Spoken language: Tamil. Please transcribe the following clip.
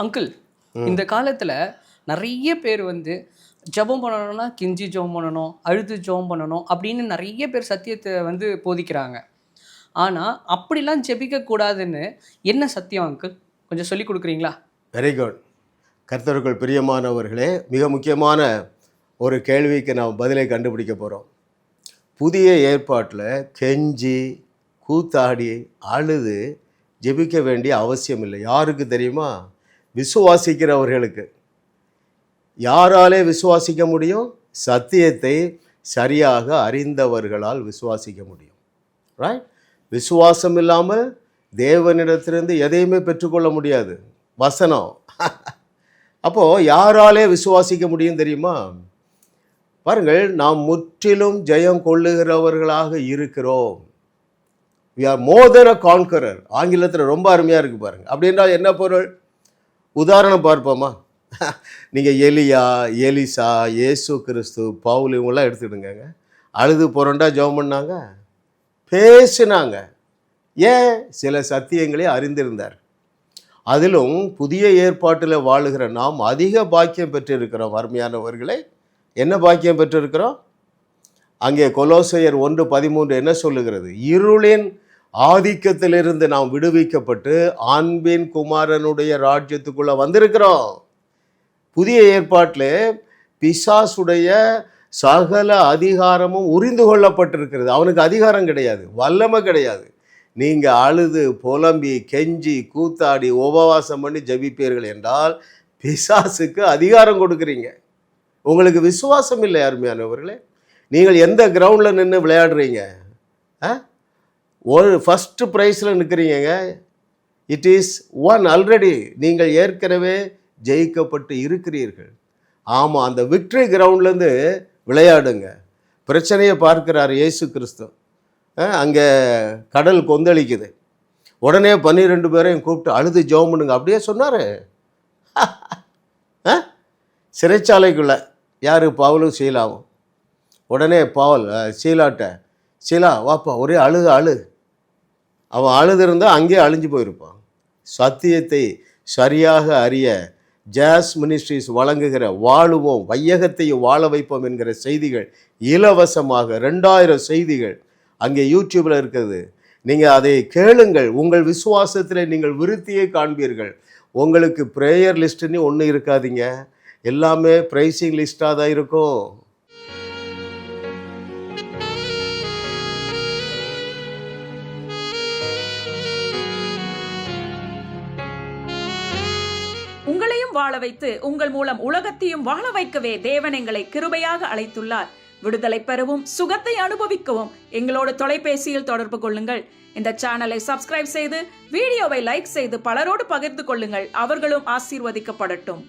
அங்கிள் இந்த காலத்தில் நிறைய பேர் வந்து ஜெபம் பண்ணணும்னா கிஞ்சி ஜெபம் பண்ணணும் அழுது ஜெபம் பண்ணணும் அப்படின்னு நிறைய பேர் சத்தியத்தை வந்து போதிக்கிறாங்க. ஆனால் அப்படிலாம் ஜெபிக்க கூடாதுன்னு என்ன சத்தியம் அங்கிள்? கொஞ்சம் சொல்லி கொடுக்குறீங்களா? வெரி குட் கர்த்தருக்குள் பிரியமானவர்களே மிக முக்கியமான ஒரு கேள்விக்கு நாம் பதிலை கண்டுபிடிக்க போகிறோம் புதிய ஏற்பாட்டில் கெஞ்சி கூத்தாடி அழுது ஜெபிக்க வேண்டிய அவசியம் இல்லை. யாருக்கு தெரியுமா? விசுவாசிக்கிறவர்களுக்கு. யாராலே விசுவாசிக்க முடியும்? சத்தியத்தை சரியாக அறிந்தவர்களால் விசுவாசிக்க முடியும். ரைட் விசுவாசம் இல்லாமல் தேவனிடத்திலிருந்து எதையுமே பெற்றுக்கொள்ள முடியாது. வசனம். அப்போது யாராலே விசுவாசிக்க முடியும் தெரியுமா? பாருங்கள் நாம் முற்றிலும் ஜெயம் கொள்ளுகிறவர்களாக இருக்கிறோம். We are more than a ஆங்கிலத்தில் ரொம்ப அருமையாக இருக்குது பாருங்கள் அப்படின்னா என்ன பொருள்? உதாரணம் பார்ப்போமா? நீங்கள் எலியா எலிசா இயேசு கிறிஸ்து பவுல் இவங்களாம் எடுத்துடுங்க அழுது புரண்டா ஜெபம் பண்ணாங்க? பேசினாங்க. ஏன்? சில சத்தியங்களை அறிந்திருந்தார். அதிலும் புதிய ஏற்பாட்டில் வாழுகிற நாம் அதிக பாக்கியம் பெற்றிருக்கிறோம் அருமையானவர்களே. என்ன பாக்கியம் பெற்றிருக்கிறோம்? அங்கே கொலோசையர் ஒன்று பதிமூன்று என்ன சொல்லுகிறது? இருளின் ஆதிக்கத்திலிருந்து நாம் விடுவிக்கப்பட்டு அன்பின் குமாரனுடைய ராஜ்யத்துக்குள்ள வந்திருக்கிறோம். புதிய ஏற்பாட்டில் பிசாசுடைய சகல அதிகாரமும் உரிந்து கொள்ளப்பட்டிருக்கிறது. அவனுக்கு அதிகாரம் கிடையாது வல்லமை கிடையாது. நீங்கள் அழுது புலம்பி கெஞ்சி கூத்தாடி உபவாசம் பண்ணி ஜபிப்பீர்கள் என்றால் பிசாசுக்கு அதிகாரம் கொடுக்குறீங்க. உங்களுக்கு விசுவாசம் இல்லை அருமையானவர்களே. நீங்கள் எந்த கிரவுண்டில் நின்று விளையாடுறீங்க? ஆ? ஒரு ஃபஸ்ட்டு ப்ரைஸில் நிற்கிறீங்க இட் இஸ் ஒன் ஆல்ரெடி நீங்கள் ஏற்கனவே ஜெயிக்கப்பட்டு இருக்கிறீர்கள். ஆமாம் அந்த விக்டரி கிரவுண்ட்லேருந்து விளையாடுங்க. பிரச்சனையை பார்க்கிறார் இயேசு கிறிஸ்து. அங்கே கடல் கொந்தளிக்குது. உடனே பன்னிரெண்டு பேரையும் கூப்பிட்டு அழுது ஜோம் பண்ணுங்க அப்படியே சொன்னார். சிறைச்சாலைக்குள்ள. யார்? பவுலும் சீலாவும். உடனே பவுல் சீலாட்ட சீலா வாப்பா ஒரே அழுது அழு. அவன் அழுதிருந்தால் அங்கேயே அழிஞ்சு போயிருப்பான். சத்தியத்தை சரியாக அறிய ஜாஸ் மினிஸ்ட்ரிஸ் வழங்குகிற வாழுவோம் வையகத்தையும் வாழ வைப்போம் என்கிற செய்திகள் இலவசமாக ரெண்டாயிரம் செய்திகள் அங்கே யூடியூப்பில் இருக்குது. நீங்கள் அதை கேளுங்கள். உங்கள் விசுவாசத்தில் நீங்கள் விருத்தியை காண்பீர்கள். உங்களுக்கு ப்ரேயர் லிஸ்ட்டுன்னு ஒன்றும் இருக்காதீங்க. எல்லாமே ப்ரைஸிங் லிஸ்ட்டாக தான் இருக்கும். உங்களையும் வாழ வைத்து உங்கள் மூலம் உலகத்தையும் வாழ வைக்கவே தேவன் எங்களை கிருபையாக அழைத்துள்ளார். விடுதலை பெறவும் சுகத்தை அனுபவிக்கவும் எங்களோட தொலைபேசியில் தொடர்பு கொள்ளுங்கள். இந்த சேனலை சப்ஸ்கிரைப் செய்து வீடியோவை லைக் செய்து பலரோடு பகிர்ந்து கொள்ளுங்கள். அவர்களும் ஆசீர்வதிக்கப்படட்டும்.